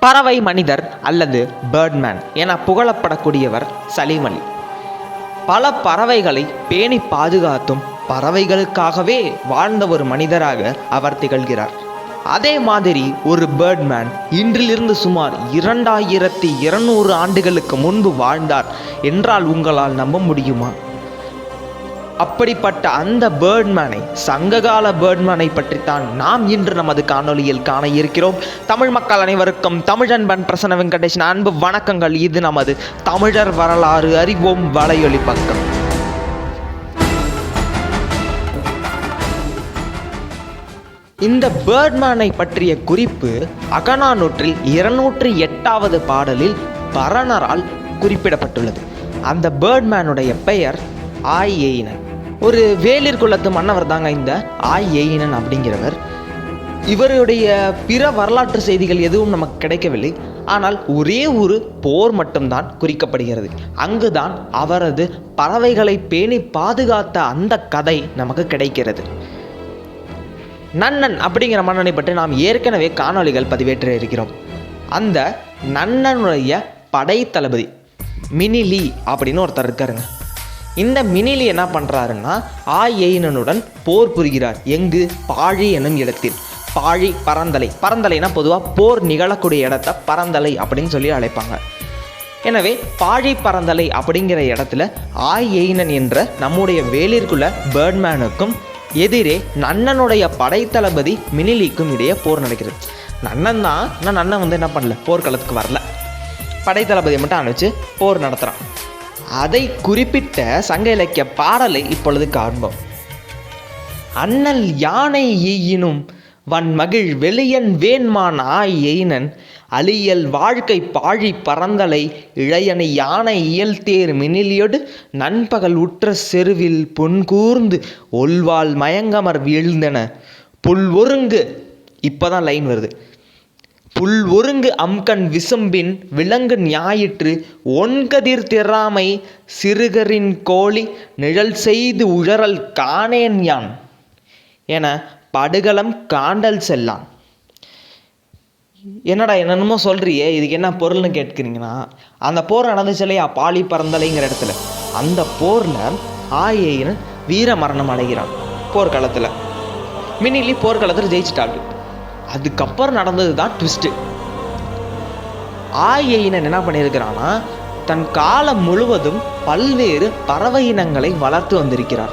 பறவை மனிதர் அல்லது பேர்ட்மேன் என புகழப்படக்கூடியவர் சலீம் அலி. பல பறவைகளை பேணி பாதுகாத்தும் பறவைகளுக்காகவே வாழ்ந்த ஒரு மனிதராக அவர் திகழ்கிறார். அதே மாதிரி ஒரு பேர்ட்மேன் இன்றிலிருந்து சுமார் இரண்டாயிரத்தி இருநூறு ஆண்டுகளுக்கு முன்பு வாழ்ந்தார் என்றால் உங்களால் நம்ப முடியுமா? அப்படிப்பட்ட அந்த பேர்ட்மேனை சங்ககால பேர்ட்மேனை பற்றித்தான் நாம் இன்று நமது காணொளியில் காண இருக்கிறோம். தமிழ் மக்கள் அனைவருக்கும் தமிழன்பன் பிரசன்ன வெங்கடேஷன் அன்பு வணக்கங்கள். இது நமது தமிழர் வரலாறு அறிவோம் வலையொலி பக்கம். இந்த பேர்ட்மேனை பற்றிய குறிப்பு அகநானூற்றில் இருநூற்றி எட்டாவது பாடலில் பரணரால் குறிப்பிடப்பட்டுள்ளது. அந்த பேர்ட்மேனுடைய பெயர் ஆய் எயினன் ஒரு வேலிர் குலத்து மன்னவர் தாங்க இந்த ஆய் ஏயினன் அப்படிங்கிறவர். இவருடைய பிற வரலாற்று செய்திகள் எதுவும் நமக்கு கிடைக்கவில்லை. ஆனால் ஒரே ஒரு போர் மட்டும்தான் குறிக்கப்படுகிறது. அங்குதான் அவரது பறவைகளை பேணி பாதுகாத்த அந்த கதை நமக்கு கிடைக்கிறது. நன்னன் அப்படிங்கிற மன்னனை பற்றி நாம் ஏற்கனவே காணொளிகள் பதிவேற்ற இருக்கிறோம். அந்த நன்னனுடைய படைத்தளபதி மினிலி அப்படின்னு ஒருத்தர் இருக்காருங்க. இந்த மினிலி என்ன பண்ணுறாருன்னா ஆயெயினனுடன் போர் புரிகிறார். எங்கு? பாழி எனும் இடத்தில். பாழி பரந்தலை. பரந்தலைனா பொதுவாக போர் நிகழக்கூடிய இடத்த பரந்தலை அப்படின்னு சொல்லி அழைப்பாங்க. எனவே பாழி பரந்தலை அப்படிங்கிற இடத்துல ஆய் எயினன் என்ற நம்முடைய வேலிற்குள்ள பேர்ட்மேனுக்கும் எதிரே நன்னனுடைய படைத்தளபதி மினிலிக்கும் இடையே போர் நடக்கிறது. நன்னன் தான் ஆனால் நன்னன் வந்து என்ன பண்ணல? போர்க்களத்துக்கு வரல. படைத்தளபதியை மட்டும் அனுப்பிச்சு போர் நடத்துகிறான் அதை குறிப்பிட்ட சங்க இலக்கிய பாடலை இப்பொழுது காண்போம். அண்ணல் யானை ஈயினும் வன்மகிழ் வெளியன் வேண்மான் ஆய் எயினன் அழியல் வாழ்க்கை பாழி பறந்தலை இளையனை யானை இயல்தேர் மினிலியொடு நண்பகல் உற்ற செருவில் பொன்கூர்ந்து ஒல்வாள் மயங்கமர் வீழ்ந்தன புல் ஒருங்கு. இப்போதான் லைன் வருது. புல் ஒருங்கு அம்கண் விசும்பின் விலங்கு ஞாயிற்று ஒன்கதிர் திறாமை சிறுகரின் கோழி நிழல் செய்து உழறல் காணேன் யான் என படுகளம் காண்டல் செல்லான். என்னடா என்னென்னமோ சொல்றியே இதுக்கு என்ன பொருள்னு கேட்குறீங்கன்னா அந்த போர் நடந்துச்சு இல்லையா பாலி பறந்தலைங்கிற இடத்துல. அந்த போரில் ஆயேயன் வீர மரணம் அடைகிறான் போர்க்களத்தில். மினிலி போர்க்களத்தில் ஜெயிச்சிட்டாரு அதுக்கப்புறம் நடந்தது தான் ட்விஸ்ட்டு ஆயினன் என்ன பண்ணியிருக்கிறான்னா தன் காலம் முழுவதும் பல்வேறு பறவை இனங்களை வளர்த்து வந்திருக்கிறார்.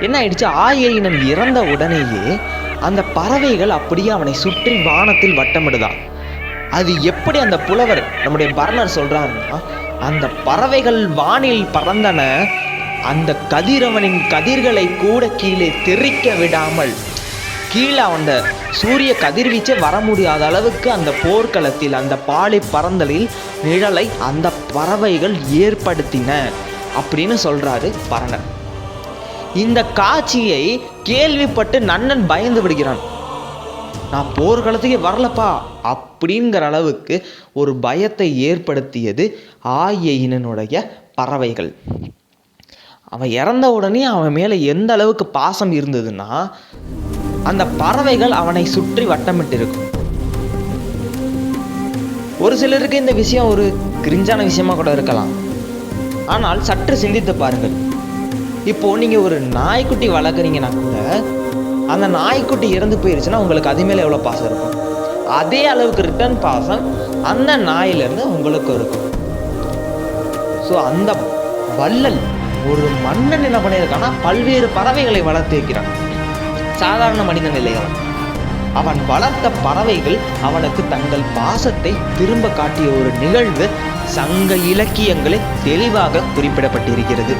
என்ன ஆயிடுச்சு? ஆயினன் இறந்த உடனேயே அந்த பறவைகள் அப்படியே அவனை சுற்றி வானத்தில் வட்டமிடுதான் அது எப்படி அந்த புலவர் நம்முடைய பர்னர் சொல்றாருன்னா அந்த பறவைகள் வானில் பறந்தன அந்த கதிரவனின் கதிர்களை கூட கீழே தெறிக்க விடாமல் கீழே அந்த சூரிய கதிர்வீச்சே வர முடியாத அளவுக்கு அந்த போர்க்களத்தில் அந்த பாலை பறந்தலில் நிழலை அந்த பறவைகள் ஏற்படுத்தின அப்படின்னு சொல்கிறாரு பரணர். இந்த காட்சியை கேள்விப்பட்டு நன்னன் பயந்து விடுகிறான். நான் போர்க்களத்துக்கே வரலப்பா அப்படிங்கிற அளவுக்கு ஒரு பயத்தை ஏற்படுத்தியது ஆயினுடைய பறவைகள். அவன் இறந்த உடனே அவன் மேலே எந்த அளவுக்கு பாசம் இருந்ததுன்னா அந்த பறவைகள் அவனை சுற்றி வட்டமிட்டு இருக்கும் ஒரு சிலருக்கு இந்த விஷயம் ஒரு கிரிஞ்சான விஷயமா கூட இருக்கலாம். ஆனால் சற்று சிந்தித்து பாருங்கள். இப்போ நீங்கள் ஒரு நாய்க்குட்டி வளர்க்குறீங்கன்னா கூட அந்த நாய்க்குட்டி இறந்து போயிருச்சுன்னா உங்களுக்கு அது மேலே எவ்வளோ பாசம் இருக்கும்? அதே அளவுக்கு ரிட்டர்ன் பாசம் அந்த நாயிலிருந்து உங்களுக்கு இருக்கும். ஸோ அந்த வள்ளல் ஒரு மன்னன் என்ன பண்ணியிருக்கான்னா பல்வேறு பறவைகளை வளர்த்து வைக்கிறான். சாதாரண மனிதன் இல்லை அவன் அவன் வளர்த்த பறவைகள் அவனுக்கு தங்கள் பாசத்தை திரும்ப காட்டிய ஒரு நிகழ்வு சங்க இலக்கியங்களில் தெளிவாக குறிப்பிடப்பட்டிருக்கிறது.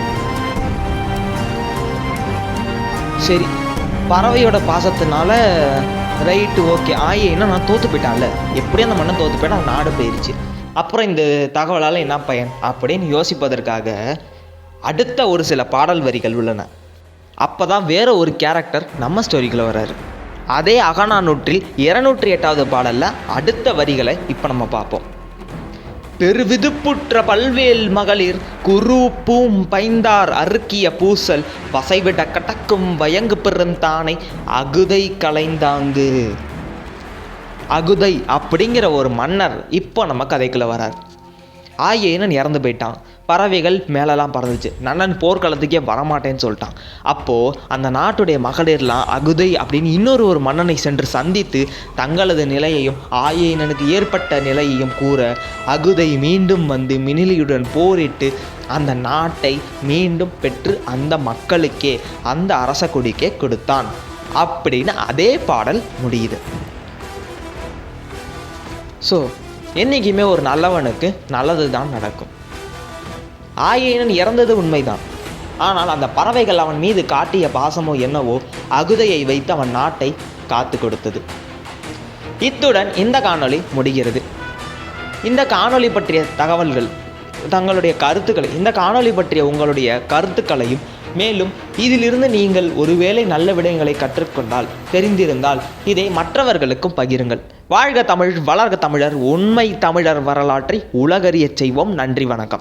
சரி பறவையோட பாசத்தினால ரைட்டு ஓகே ஆயினா நான் தோத்து போயிட்டான்ல. எப்படியும் அந்த மண்ணன் தோத்து போயிட்டா அவன் நாடு போயிருச்சு. அப்புறம் இந்த தகவலால் என்ன பயன்? அப்படின்னு யோசிப்பதற்காக அடுத்த ஒரு சில பாடல் வரிகள் உள்ளன. அப்போ தான் வேறு ஒரு கேரக்டர் நம்ம ஸ்டோரிக்குள்ளே வராரு அதே அகநானூற்றில் இருநூற்றி எட்டாவது பாடலில் அடுத்த வரிகளை இப்போ நம்ம பார்ப்போம். பெருவிதுப்புற்ற பல்வேல் மகளிர் குரு பூம் பைந்தார் அறுக்கிய பூசல் வசைவிட கடக்கும் வயங்கு பெறும் தானை அகுதை கலைந்தாங்கு. அகுதை அப்படிங்கிற ஒரு மன்னர் இப்போ நம்ம கதைக்குள்ளே வரார் ஆயேனன் இறந்து போயிட்டான். பறவைகள் மேலெல்லாம் பறந்துச்சு. நன்னன் போர்க்களத்துக்கே வரமாட்டேன்னு சொல்லிட்டான். அப்போது அந்த நாட்டுடைய மகளிர்லாம் அகுதை அப்படின்னு இன்னொரு ஒரு மன்னனை சென்று சந்தித்து தங்களது நிலையையும் ஆயினனுக்கு ஏற்பட்ட நிலையையும் கூற அகுதை மீண்டும் வந்து மினிலியுடன் போரிட்டு அந்த நாட்டை மீண்டும் பெற்று அந்த மக்களுக்கே அந்த அரச கொடிக்கே கொடுத்தான். அப்படின்னு அதே பாடல் முடியுது. ஸோ என்றைக்குமே ஒரு நல்லவனுக்கு நல்லது தான் நடக்கும். ஆயேனன் இறந்தது உண்மைதான். ஆனால் அந்த பறவைகள் அவன் மீது காட்டிய பாசமோ என்னவோ அகுதையை வைத்து அவன் நாட்டை காத்து கொடுத்தது. இத்துடன் இந்த காணொளி முடிகிறது. இந்த காணொளி பற்றிய தகவல்கள் தங்களுடைய கருத்துக்களை இந்த காணொளி பற்றிய உங்களுடைய கருத்துக்களையும் மேலும் இதிலிருந்து நீங்கள் ஒருவேளை நல்ல விடயங்களை கற்றுக்கொண்டால் தெரிந்திருந்தால் இதை மற்றவர்களுக்கும் பகிருங்கள். வாழ்க தமிழ் வளர்க தமிழர் உண்மை தமிழர் வரலாற்றை உலகறியச் செய்வோம். நன்றி வணக்கம்.